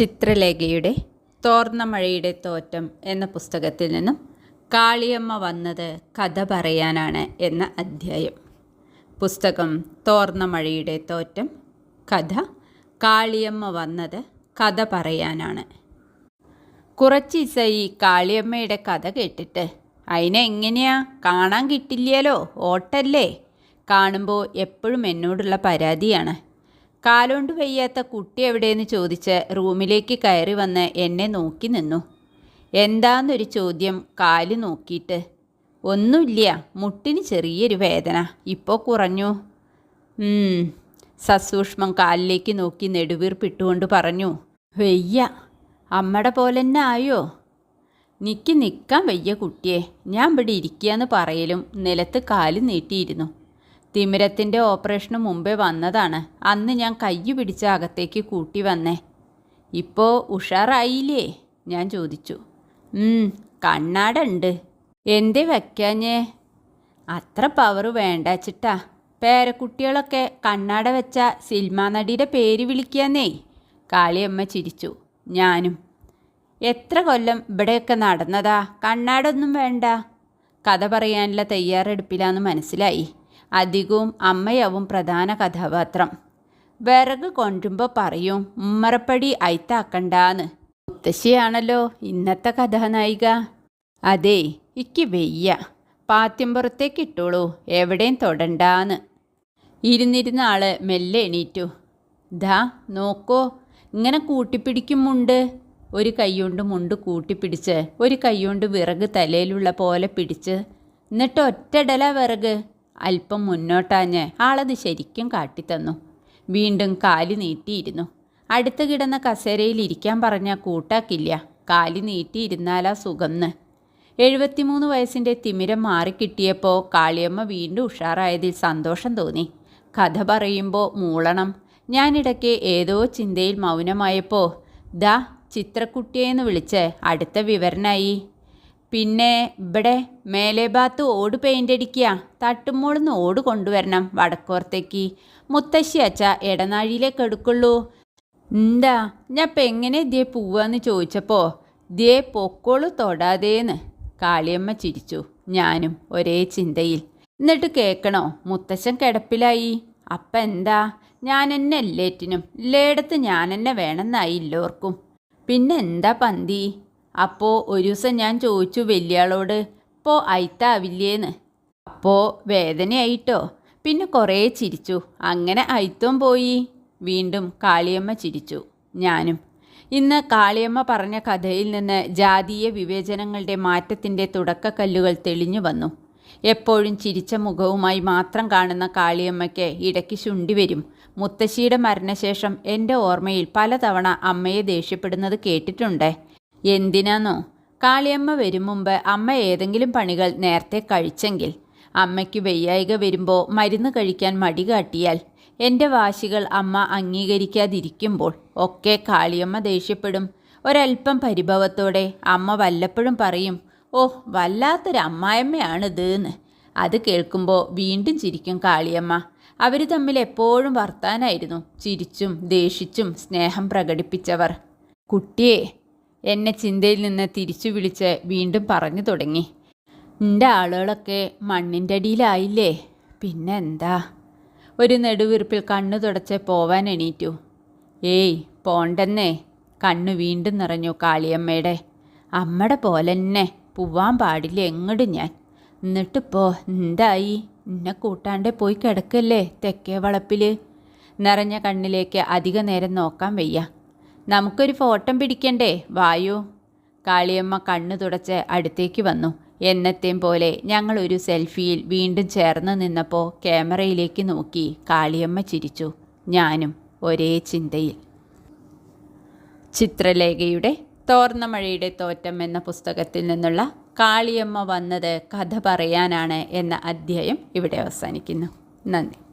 ചിത്രലേഖയുടെ തോർന്ന മഴയുടെ തോറ്റം എന്ന പുസ്തകത്തിൽ നിന്നും കാളിയമ്മ വന്നത് കഥ പറയാനാണ് എന്ന അധ്യായം. പുസ്തകം തോർന്ന മഴയുടെ തോറ്റം കഥ കാളിയമ്മ വന്നത് കഥ പറയാനാണ്. കുറച്ച് ദിവസമായി കാളിയമ്മയുടെ കഥ കേട്ടിട്ട് അതിനെ എങ്ങനെയാ കാണാൻ കിട്ടില്ലല്ലോ ഓട്ടല്ലേ? കാണുമ്പോൾ എപ്പോഴും എന്നോടുള്ള പരാതിയാണ്. കാലുകൊണ്ട് വയ്യാത്ത കുട്ടി എവിടെയെന്ന് ചോദിച്ച് റൂമിലേക്ക് കയറി വന്ന് എന്നെ നോക്കി നിന്നു. എന്താന്നൊരു ചോദ്യം കാൽ നോക്കിയിട്ട്. ഒന്നുമില്ല മുട്ടിന് ചെറിയൊരു വേദന. ഇപ്പോൾ കുറഞ്ഞു. സസൂക്ഷ്മം കാലിലേക്ക് നോക്കി നെടുവീർപ്പിട്ടുകൊണ്ട് പറഞ്ഞു. വെയ്യ അമ്മടെ പോലെ തന്നെ ആയോ? നിക്ക് നിൽക്കാൻ വയ്യ കുട്ടിയെ. ഞാൻ ഇവിടെ ഇരിക്കുകയെന്ന് പറയലും നിലത്ത് കാൽ നീട്ടിയിരുന്നു. തിമിരത്തിന്റെ ഓപ്പറേഷന് മുമ്പേ വന്നതാണ്. അന്ന് ഞാൻ കൈ പിടിച്ച അകത്തേക്ക് കൂട്ടി വന്നേ. ഇപ്പോൾ ഉഷാറായില്ലേ? ഞാൻ ചോദിച്ചു. കണ്ണാടുണ്ട്. എന്തേ വയ്ക്കാഞ്ഞേ അത്ര പവർ വേണ്ടാച്ചിട്ടാ. പേരക്കുട്ടികളൊക്കെ കണ്ണാട വെച്ച സിൽമാ നടിയുടെ പേര് വിളിക്കാന്നേ. കാളിയമ്മ ചിരിച്ചു. ഞാനും. എത്ര കൊല്ലം ഇവിടെയൊക്കെ നടന്നതാ? കണ്ണാടൊന്നും വേണ്ട. കഥ പറയാനുള്ള തയ്യാറെടുപ്പിലാന്ന് മനസ്സിലായി. അധികവും അമ്മയാവും പ്രധാന കഥാപാത്രം. വിറക് കൊണ്ടുമ്പോൾ പറയും ഉമ്മറപ്പടി അയത്താക്കണ്ടാന്ന്. മുത്തശ്ശിയാണല്ലോ ഇന്നത്തെ കഥാനായിക. അതെ ഇക്ക് വെയ്യ. പാത്യമ്പുറത്തേക്ക് ഇട്ടോളൂ എവിടെയും തൊടണ്ടാന്ന്. ഇരുന്നിരുന്ന ആൾ മെല്ലെ എണീറ്റു. ദാ നോക്കോ ഇങ്ങനെ കൂട്ടിപ്പിടിക്കും മുണ്ട്. ഒരു കൈകൊണ്ട് മുണ്ട് കൂട്ടിപ്പിടിച്ച് ഒരു കൈകൊണ്ട് വിറക് തലയിലുള്ള പോലെ പിടിച്ച്. എന്നിട്ട് ഒറ്റടല വിറക്. അല്പം മുന്നോട്ടാഞ്ഞ് ആളത് ശരിക്കും കാട്ടിത്തന്നു. വീണ്ടും കാൽ നീട്ടിയിരുന്നു. അടുത്ത് കിടന്ന കസേരയിൽ ഇരിക്കാൻ പറഞ്ഞാൽ കൂട്ടാക്കില്ല. കാൽ നീട്ടിയിരുന്നാലാ സുഖംന്ന്. എഴുപത്തിമൂന്ന് വയസ്സിന്റെ തിമിരം മാറിക്കിട്ടിയപ്പോൾ കാളിയമ്മ വീണ്ടും ഉഷാറായതിൽ സന്തോഷം തോന്നി. കഥ പറയുമ്പോൾ മൂളണം. ഞാനിടയ്ക്ക് ഏതോ ചിന്തയിൽ മൗനമായപ്പോൾ ദാ ചിത്രക്കുട്ടിയെന്ന് വിളിച്ച് അടുത്ത വിവരനായി. പിന്നെ ഇവിടെ മേലെ ഭാഗത്ത് ഓട് പെയിന്റ് അടിക്കുക. തട്ടുമോളിന്ന് ഓട് കൊണ്ടുവരണം വടക്കോർത്തേക്ക് മുത്തശ്ശി അച്ഛ ഇടനാഴിയിലേക്ക് എടുക്കുള്ളൂ. എന്താ ഞാൻ ഇപ്പം എങ്ങനെ ദിയെ പോവാന്ന് ചോദിച്ചപ്പോൾ ദേ പൊക്കോളു തൊടാതേന്ന് കാളിയമ്മ ചിരിച്ചു. ഞാനും ഒരേ ചിന്തയിൽ. എന്നിട്ട് കേൾക്കണോ മുത്തശ്ശൻ കിടപ്പിലായി. അപ്പം എന്താ ഞാൻ എന്നെ എല്ലാറ്റിനും എല്ലായിടത്ത് ഞാൻ എന്നെ വേണമെന്നായി എല്ലാവർക്കും പിന്നെ എന്താ പന്തി? അപ്പോൾ ഒരു ദിവസം ഞാൻ ചോദിച്ചു വലിയാളോട് ഇപ്പോൾ അയിത്താവില്ലേന്ന്? അപ്പോൾ വേദനയായിട്ടോ. പിന്നെ കുറേ ചിരിച്ചു. അങ്ങനെ അയിത്തം പോയി. വീണ്ടും കാളിയമ്മ ചിരിച്ചു. ഞാനും. ഇന്ന് കാളിയമ്മ പറഞ്ഞ കഥയിൽ നിന്ന് ജാതീയ വിവേചനങ്ങളുടെ മാറ്റത്തിന്റെ തുടക്കക്കല്ലുകൾ തെളിഞ്ഞു വന്നു. എപ്പോഴും ചിരിച്ച മുഖവുമായി മാത്രം കാണുന്ന കാളിയമ്മയ്ക്ക് ഇടയ്ക്ക് ശുണ്ടി വരും. മുത്തശ്ശിയുടെ മരണശേഷം എന്റെ ഓർമ്മയിൽ പലതവണ അമ്മയെ ദേഷ്യപ്പെടുന്നത് കേട്ടിട്ടുണ്ട്. എന്തിനാന്നോ? കാളിയമ്മ വരും മുമ്പ് അമ്മ ഏതെങ്കിലും പണികൾ നേരത്തെ കഴിച്ചെങ്കിൽ. അമ്മയ്ക്ക് വയ്യായിക വരുമ്പോൾ മരുന്ന് കഴിക്കാൻ മടി കാട്ടിയാൽ. എന്റെ വാശികൾ അമ്മ അംഗീകരിക്കാതിരിക്കുമ്പോൾ ഒക്കെ കാളിയമ്മ ദേഷ്യപ്പെടും. ഒരല്പം പരിഭവത്തോടെ അമ്മ വല്ലപ്പോഴും പറയും ഓ വല്ലാത്തൊരു അമ്മായമ്മയാണിത് എന്ന് അത് കേൾക്കുമ്പോൾ വീണ്ടും ചിരിക്കും കാളിയമ്മ. അവർ തമ്മിൽ എപ്പോഴും വർത്താനായിരുന്നു. ചിരിച്ചും ദേഷിച്ചും സ്നേഹം പ്രകടിപ്പിച്ചവർ. കുട്ടിയെ എന്നെ ചിന്തയിൽ നിന്ന് തിരിച്ചു വിളിച്ച് വീണ്ടും പറഞ്ഞു തുടങ്ങി. എന്റെ ആളുകളൊക്കെ മണ്ണിന്റെ അടിയിലായില്ലേ? പിന്നെ എന്താ ഒരു നെടുവീർപ്പിൽ കണ്ണു തുടച്ച് പോവാൻ എണീറ്റു. ഏയ് പോണ്ടെന്നേ. കണ്ണു വീണ്ടും നിറഞ്ഞു കാളിയമ്മയുടെ. അമ്മയുടെ പോലെ തന്നെ പോവാൻ പാടില്ല എങ്ങോട്ട് ഞാൻ. എന്നിട്ടിപ്പോ എന്തായി? എന്നെ കൂട്ടാണ്ട് പോയി കിടക്കല്ലേ തെക്കേ വളപ്പിൽ നിറഞ്ഞ കണ്ണിലേക്ക് അധിക നേരം നോക്കാൻ വയ്യ. നമുക്കൊരു ഫോട്ടം പിടിക്കണ്ടേ? വായു. കാളിയമ്മ കണ്ണു തുടച്ച് അടുത്തേക്ക് വന്നു. എന്നത്തേം പോലെ ഞങ്ങൾ ഒരു സെൽഫിയിൽ വീണ്ടും ചേർന്ന് നിന്നപ്പോൾ ക്യാമറയിലേക്ക് നോക്കി കാളിയമ്മ ചിരിച്ചു. ഞാനും ഒരേ ചിന്തയിൽ. ചിത്രലേഖയുടെ തോർന്ന മഴയുടെ തോറ്റം എന്ന പുസ്തകത്തിൽ നിന്നുള്ള കാളിയമ്മ വന്നത് കഥ പറയാനാണ് എന്ന അധ്യായം ഇവിടെ അവസാനിക്കുന്നു. നന്ദി.